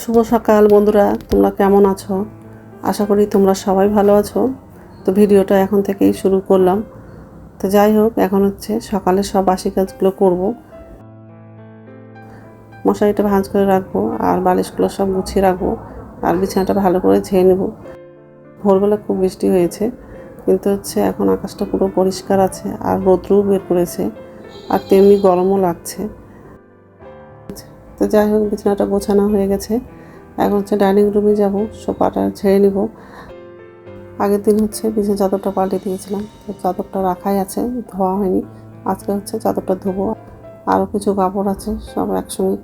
শুভ সকাল বন্ধুরা, তোমরা কেমন আছো? আশা করি তোমরা সবাই ভালো আছো। তো ভিডিওটা এখন থেকেই শুরু করলাম। তো যাই হোক, এখন হচ্ছে সকালে সব বাসি কাজগুলো করব। মশারিটা ভাঁজ করে রাখব, আর বালিশগুলো সব গুছিয়ে রাখব, আর বিছানাটা ভালো করে ঝেয়ে নেব। ভোরবেলা খুব বৃষ্টি হয়েছে, কিন্তু হচ্ছে এখন আকাশটা পুরো পরিষ্কার আছে, আর রৌদ্রও বের করেছে, আর তেমনি গরমও লাগছে। তো যাই হোক, বিছানাটা গোছানো হয়ে গেছে। এখন হচ্ছে ডাইনিং রুমে যাব সোফাটা ছেড়ে নিব। আগের দিন হচ্ছে পিছনে চাদরটা পাল্টে দিয়েছিলাম, তো চাদরটা রাখাই আছে, ধোয়া হয়নি। আজকে হচ্ছে চাদরটা ধোবো। আরও কিছু কাপড় আছে, সব একসঙ্গে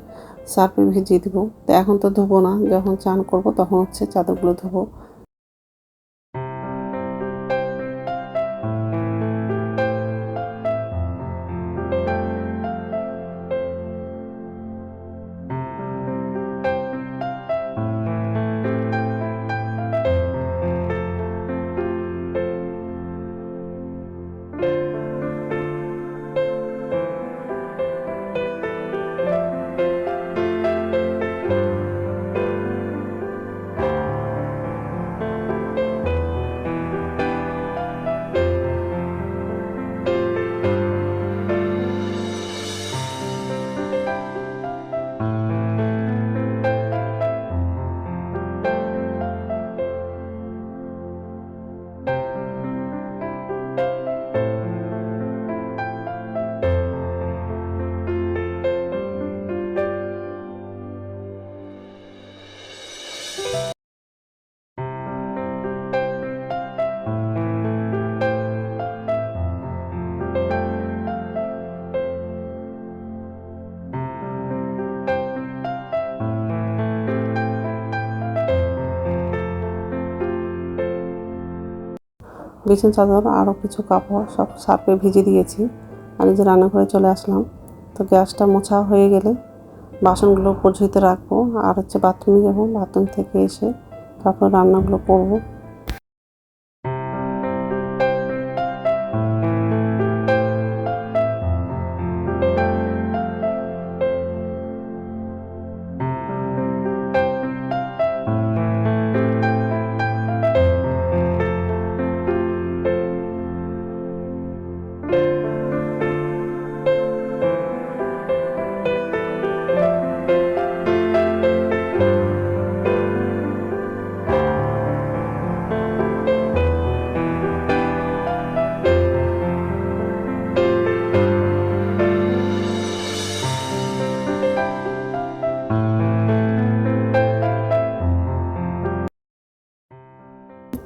সার্ফে ভিজিয়ে দেবো। তো এখন তো ধোবো না, যখন চান করব তখন হচ্ছে চাদরগুলো ধোবো। বিছানা চাদর আরও কিছু কাপড় সব সার্পে ভিজে দিয়েছি। আর যে রান্নাঘরে চলে আসলাম, তো গ্যাসটা মোছা হয়ে গেলে বাসনগুলো পরিচিত রাখব। আর হচ্ছে বাথরুমে যাব বাথরুম থেকে এসে তারপর রান্নাগুলো করব।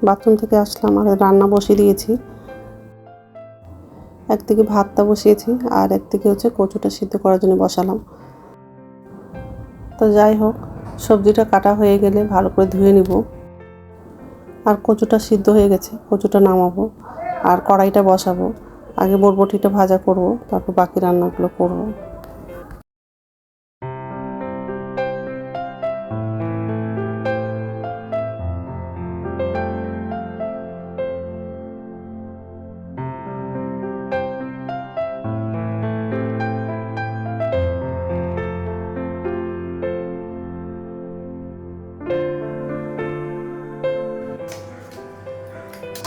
বাথরুম থেকে আসলাম আর রান্না বসিয়ে দিয়েছি। একদিকে ভাতটা বসিয়েছি আর একদিকে হচ্ছে কচুটা সিদ্ধ করার জন্য বসালাম। তো যাই হোক, সবজিটা কাটা হয়ে গেলে ভালো করে ধুয়ে নিব। আর কচুটা সিদ্ধ হয়ে গেছে, কচুটা নামাবো আর কড়াইটা বসাবো। আগে বরবটিটা ভাজা করব, তারপর বাকি রান্নাগুলো করব। নমস্কার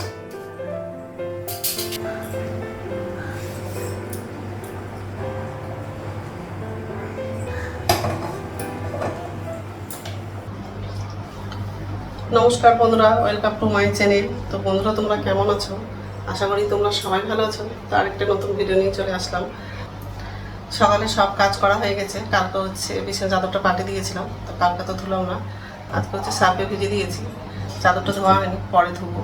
বন্ধুরা ওয়েলকাম টু মাই চ্যানেল তো বন্ধুরা, তোমরা কেমন আছো? আশা করি তোমরা সবাই ভালো আছো। তো আরেকটা নতুন ভিডিও নিয়ে চলে আসলাম। সকালে সব কাজ করা হয়ে গেছে। কালকে হচ্ছে বিছানা চাদরটা পাল্টে দিয়েছিলাম। তো কালকে তো ধুলাম না। আজকে হচ্ছে সার্ফে ভিজে দিয়েছি। চাদরটা ধোয়া হয়নি, পরে ধুবো।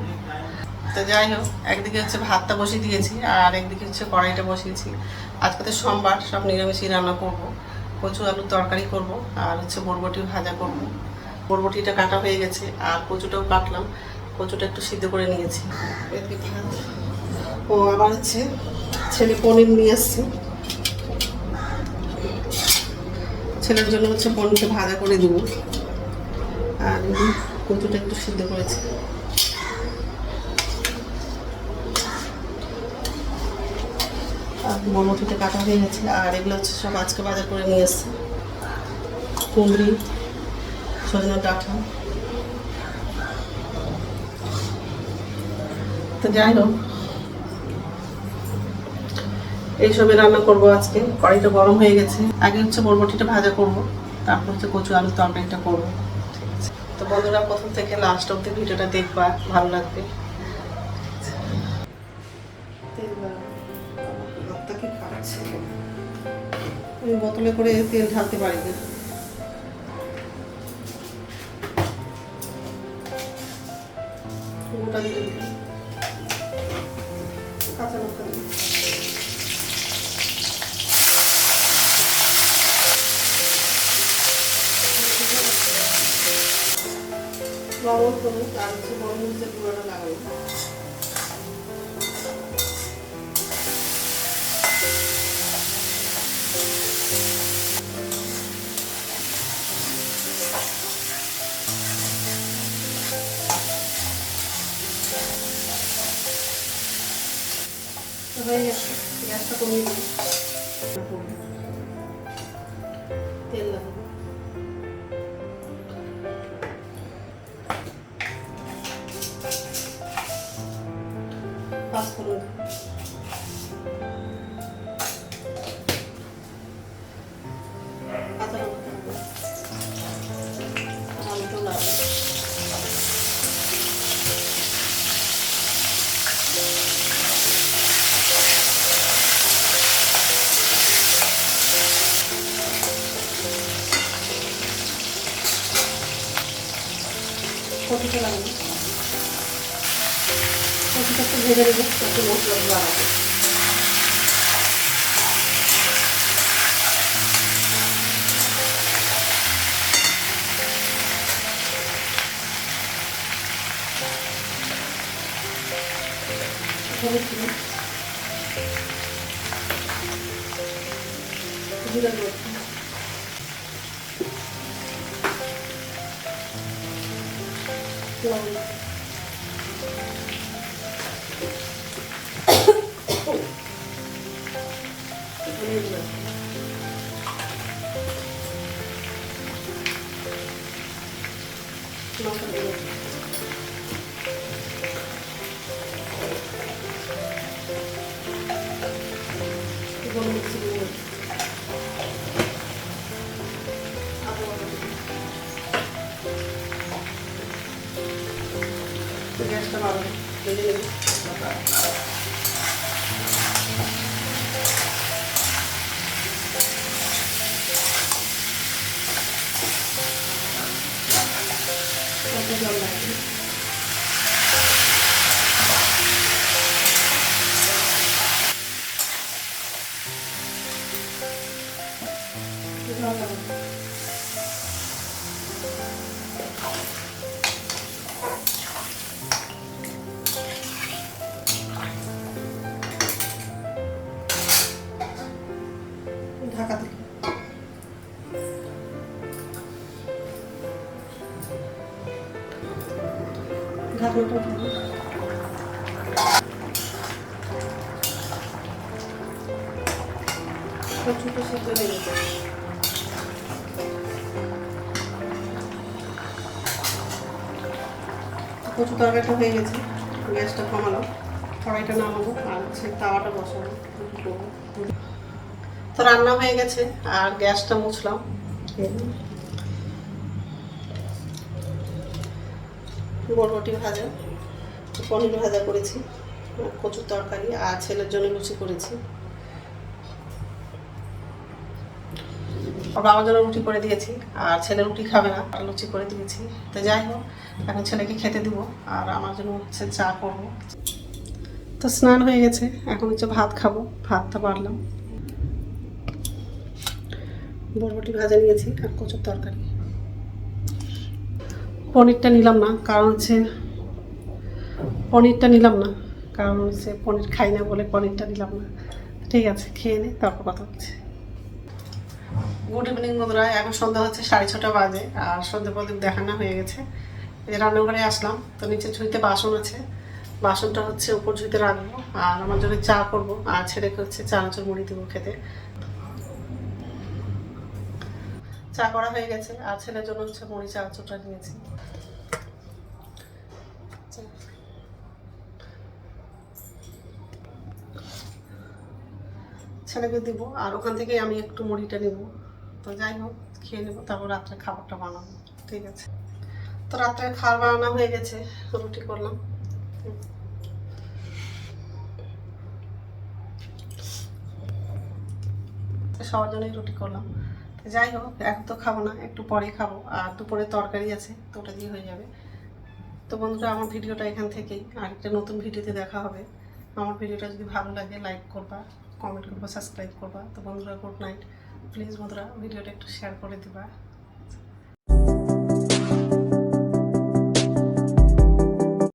তো যাই হোক, একদিকে হচ্ছে ভাতটা বসিয়ে দিয়েছি আর একদিকে হচ্ছে কড়াইটা বসিয়েছি। আজকে তো সোমবার, সব নিরামিষই রান্না করব। কচু আলুর তরকারি করব আর হচ্ছে বরবটি ভাজা করব। বরবটিটা কাটা হয়ে গেছে আর কচুটাও কাটলাম। কচুটা একটু সিদ্ধ করে নিয়েছি। ও, আবার হচ্ছে ছেলে পনির নিয়ে আসছে। ছেলের জন্য হচ্ছে পনিরটা ভাজা করে দেবো। আর কচুটা একটু সিদ্ধ করেছি। বরবটিটা কাটা হয়ে গেছে। আর এগুলো হচ্ছে সব আজকে বাজার করে নিয়ে এসছে। কুমড়ি, সজনের ডাঁটা। তো যাই হোক এইসবই রান্না করব আজকে। কড়াইটা গরম হয়ে গেছে। আগে হচ্ছে বরবটিটা ভাজা করব। তারপর হচ্ছে কচু আলু তরকারিটা করব। তো বন্ধুরা, প্রথম থেকে লাস্ট অব্দি ভিডিওটা দেখবা, ভালো লাগবে। কাটছে। আমি বোতলে করে তেল ঢালতে পারি না। গোটা হলুদ, আর হচ্ছে বড় মরিচের গুঁড়োটা লাগাবো। হয়ে গেছে গ্যাসটা কমিয়ে দিই তেল লাগাবো পাঁচফোড়ন কপিটা লাগাবো কপিটা একটু ভেজে নেব একটু মশলা লাগাবো হলুদ দিলাম। গ্যাসটা বাড়াবো ভেজে নেব কত জল লাগবে ঢাকা কচু তরকারিটা হয়ে গেছে। গ্যাসটা কমালাম কড়াইটা নামাবো আর হচ্ছে তাওয়াটা বসাবো। তো রান্না হয়ে গেছে, আর গ্যাসটা মুছলাম। বরবটি ভাজা, পনির ভাজা করেছি, কচুর তরকারি, আর ছেলের জন্য লুচি করেছি। বাবার জন্য রুটি করে দিয়েছি, আর ছেলে রুটি খাবে না, আর লুচি করে দিয়েছি। তো যাই হোক, এখন ছেলেকে খেতে দিব, আর আমার জন্য হচ্ছে চা করব। তো স্নান হয়ে গেছে, এখন হচ্ছে ভাত খাব, ভাতটা বাড়লাম। বরবটি ভাজা নিয়েছি আর কচুর তরকারি। পনিরটা নিলাম না, কারণ হচ্ছে পনিরটা নিলাম না, কারণ হচ্ছে পনির খাই না বলে পনিরটা নিলাম না। ঠিক আছে, খেয়ে নে, তারপর কথা হচ্ছে। গুড ইভিনিং বন্ধুরা, এখন সন্ধ্যা হচ্ছে সাড়ে ছটা বাজে আর সন্ধ্যে প্রদীপ দেখানো হয়ে গেছে। এই রান্নাঘরে আসলাম, তো নিচে ঝুঁইতে বাসন আছে। বাসনটা হচ্ছে উপর ঝুঁইতে রাখব আর আমার জন্য চা করব আর ছেলেকে হচ্ছে চানাচুর মুড়ি দেবো খেতে। চা করা হয়ে গেছে, আর ছেলের জন্য হচ্ছে মুড়ি, চা চোটা নিয়েছি। ছেলেকে দিব, আর ওখান থেকে আমি একটু মুড়িটা নেব। তো যাই হোক, খেয়ে নেব, তারপর রাত্রে খাবারটা বানাবো, ঠিক আছে। তো রাত্রে খাবার বানানো হয়ে গেছে, রুটি করলাম। সবার জন্যই রুটি করলাম। যাই হোক, এখন তো খাব না, একটু পরে খাব। আর দুপুরে তরকারি আছে, তো ওটা দিয়ে হয়ে যাবে। তো বন্ধুরা, আমার ভিডিওটা এখান থেকেই। আরেকটা নতুন ভিডিওতে দেখা হবে। আমার ভিডিওটা যদি ভালো লাগে লাইক করবা কমেন্ট করবা সাবস্ক্রাইব করবা। তো বন্ধুরা গুড নাইট প্লিজ বন্ধুরা, ভিডিওটা একটু শেয়ার করে দিবা।